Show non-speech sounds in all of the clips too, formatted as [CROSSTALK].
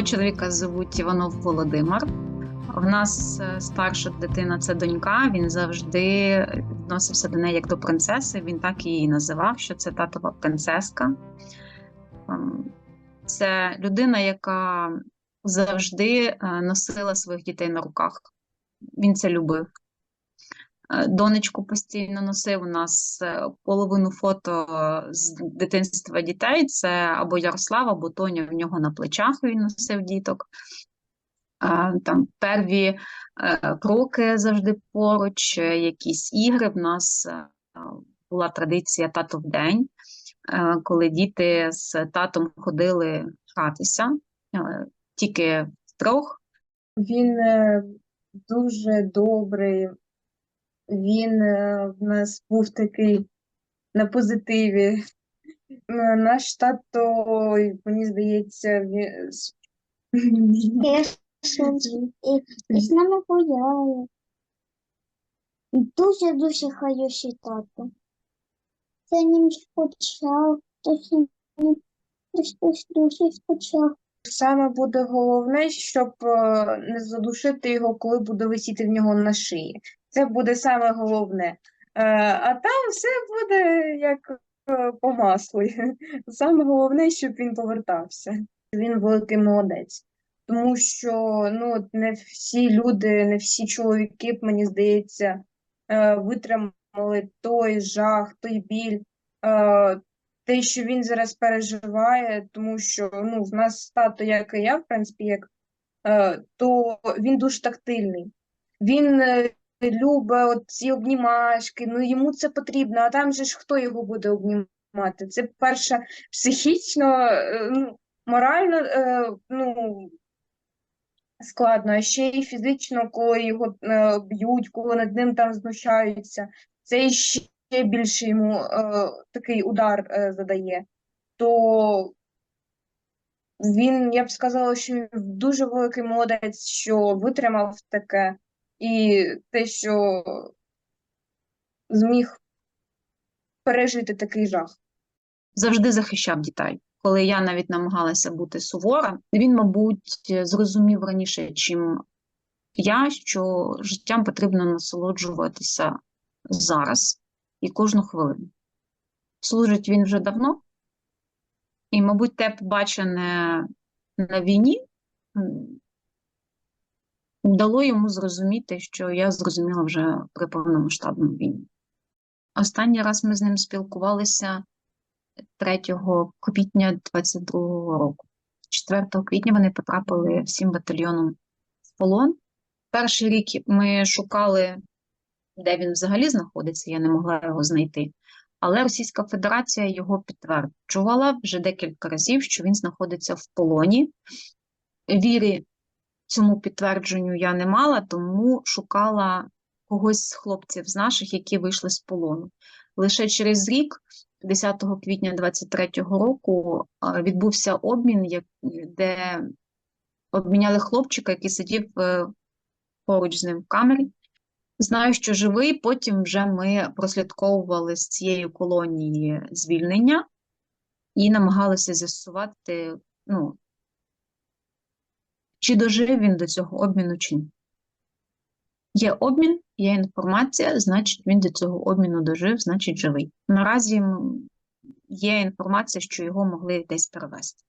Мого чоловіка звуть Іванов Володимир. В нас е, старша дитина це донька. Він завжди відносився до неї як до принцеси. Він так її називав, що це татова принцеска. Ем, Це людина, яка завжди е, носила своїх дітей на руках. Він це любив. Е, Донечку постійно носив у нас е, половину фото з дитинства дітей. Це або Ярослав, або Тоня в нього на плечах він носив діток. Е, Там перві е, кроки завжди поруч, е, якісь ігри. В нас е, була традиція тато в день, е, коли діти з татом ходили гратися е, тільки втрьох. Він е, дуже добрий. Він е, в нас був такий на позитиві. Е, Наш тато, мені здається, він... І, з нами гуляє. Дуже дуже хороший тато. Це ним дуже ним дуже скучав. Саме буде головне, щоб е, не задушити його, коли буде висіти в нього на шиї. Це буде саме головне. Е, А там все буде як е, по маслу. [LAUGHS] Саме головне, щоб він повертався. Він великий молодець. Тому що ну, не всі люди, не всі чоловіки, мені здається, е, витримали той жах, той біль, те, що він зараз переживає, тому що ну, в нас тато, як і я, в принципі, як, то він дуже тактильний. Він любить от ці обнімашки, ну йому це потрібно, а там же ж хто його буде обнімати? Це, перше, психічно, е, ну, морально, е, ну, складно, а ще й фізично, коли його е, б'ють, коли над ним там знущаються, це ще більше йому такий удар задає. То він, я б сказала, що дуже великий молодець, що витримав таке, і те, що зміг пережити такий жах. завжди захищав дітей. Коли я навіть намагалася бути сувора, він, мабуть, зрозумів раніше, чим я, що життям потрібно насолоджуватися зараз і кожну хвилину. Служить він вже давно, і, мабуть, те побачене на війні дало йому зрозуміти, що я зрозуміла вже при повномасштабному війні. Останній раз ми з ним спілкувалися 3 квітня 22-го року. 4 квітня вони потрапили всім батальйоном в полон. Перший рік ми шукали, де він взагалі знаходиться, я не могла його знайти. Але Російська Федерація його підтверджувала вже декілька разів, що він знаходиться в полоні. Вірі цьому підтвердженню я не мала, тому шукала когось з хлопців з наших, які вийшли з полону. Лише через рік 10 квітня 23-го року відбувся обмін, де обміняли хлопчика, який сидів е, поруч з ним в камері. Знаю, що живий. Потім вже ми прослідковували з цієї колонії звільнення і намагалися з'ясувати, ну, чи дожив він до цього обміну, чи ні. Є обмін, є інформація, значить він до цього обміну дожив, значить живий. Наразі є інформація, що його могли десь перевезти.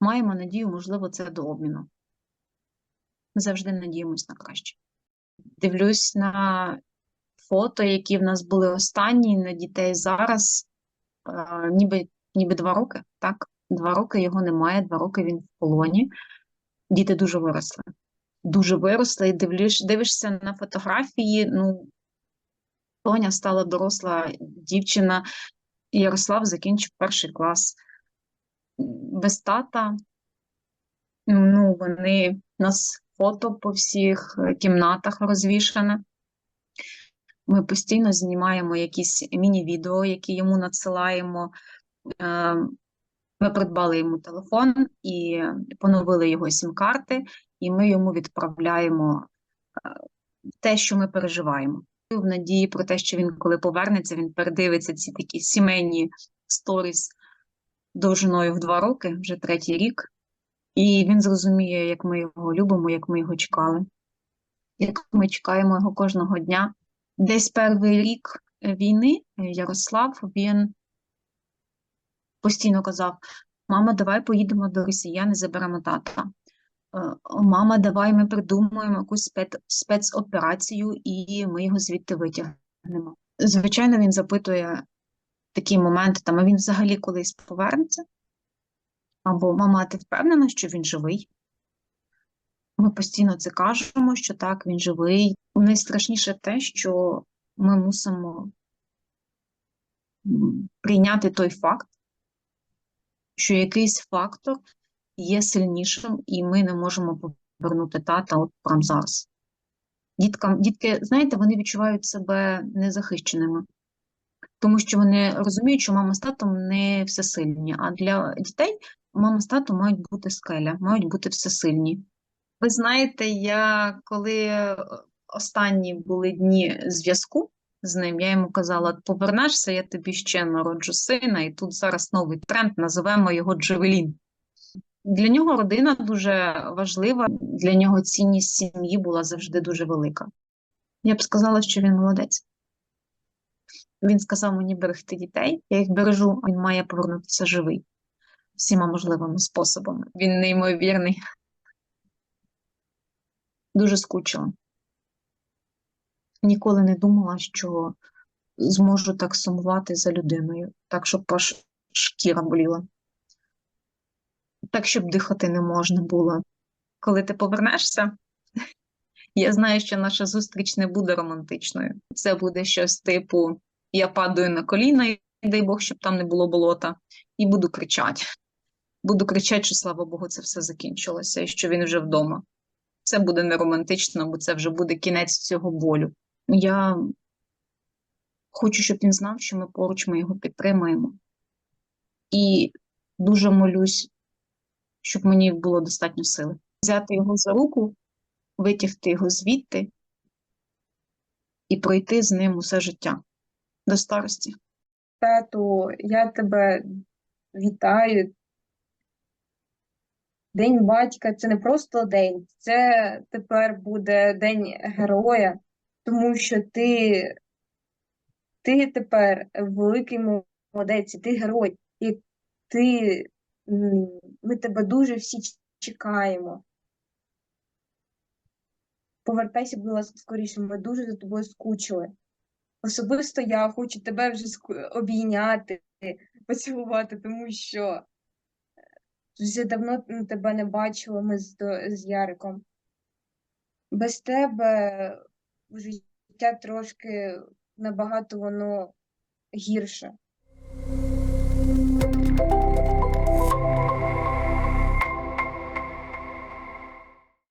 Маємо надію, можливо, це до обміну. Ми завжди надіємось на краще. Дивлюсь на фото, які в нас були останні, на дітей зараз, е, ніби, ніби два роки, так? Два роки його немає, два роки він в полоні. Діти дуже виросли дуже виросла, і дивлюш, дивишся на фотографії. Ну, Тоня стала доросла дівчина, Ярослав закінчив перший клас. Без тата. Ну, вони у нас фото по всіх е, кімнатах розвішане. Ми постійно знімаємо якісь міні-відео, які йому надсилаємо. Ми придбали йому телефон і поновили його сім-карти і ми йому відправляємо е, те, що ми переживаємо. В надії про те, що він, коли повернеться, він передивиться ці такі сімейні сторіс довжиною в два роки, вже третій рік, І він зрозуміє, як ми його любимо, як ми його чекали, як ми чекаємо його кожного дня. Десь перший рік війни е, Ярослав він постійно казав: Мама, давай поїдемо до росіян і заберемо тата. Е, Мама, давай ми придумаємо якусь спец- спецоперацію і ми його звідти витягнемо. Звичайно, він запитує такі моменти, там, а він взагалі колись повернеться? Або мама, ти впевнена, що він живий? Ми постійно це кажемо, що так, він живий. Найстрашніше те, що ми мусимо прийняти той факт, що якийсь фактор є сильнішим, і ми не можемо повернути тата от прямо зараз. Діткам, дітки, знаєте, вони відчувають себе незахищеними, тому що вони розуміють, що мама з татом не всесильні, а для дітей мама з татом мають бути скеля, мають бути всесильні. Ви знаєте, я коли е, останні були дні зв'язку з ним, я йому казала: повернешся, я тобі ще народжу сина, і тут зараз новий тренд, називаємо його Джевелін. Для нього родина дуже важлива, для нього цінність сім'ї була завжди дуже велика. Я б сказала, що він молодець. Він сказав мені берегти дітей, я їх бережу, він має повернутися живий всіма можливими способами. Він неймовірний. Дуже скучила. Ніколи не думала, що зможу так сумувати за людиною, так, щоб аж шкіра боліла. Так, щоб дихати не можна було. Коли ти повернешся, [LAUGHS] я знаю, що наша зустріч не буде романтичною. Це буде щось типу: я падаю на коліна, і дай Бог, щоб там не було болота, і буду кричати. Буду кричати, що слава Богу, це все закінчилося, і що він вже вдома. Це буде не романтично, бо це вже буде кінець цього болю. Я хочу, щоб він знав, що ми поруч ми його підтримаємо. І дуже молюсь, щоб мені було достатньо сили. Взяти його за руку, витягти його звідти і пройти з ним усе життя до старості. Тату, я тебе вітаю. День батька це не просто день, це тепер буде День героя, тому що ти, ти тепер великий молодець, ти герой, і ти, ми тебе дуже всі чекаємо. Повертайся, будь ласка, скоріше, ми дуже за тобою скучили. Особисто я хочу тебе вже обійняти, поцілувати, тому що вже давно тебе не бачила ми з, з Яриком. Без тебе життя трошки набагато воно гірше.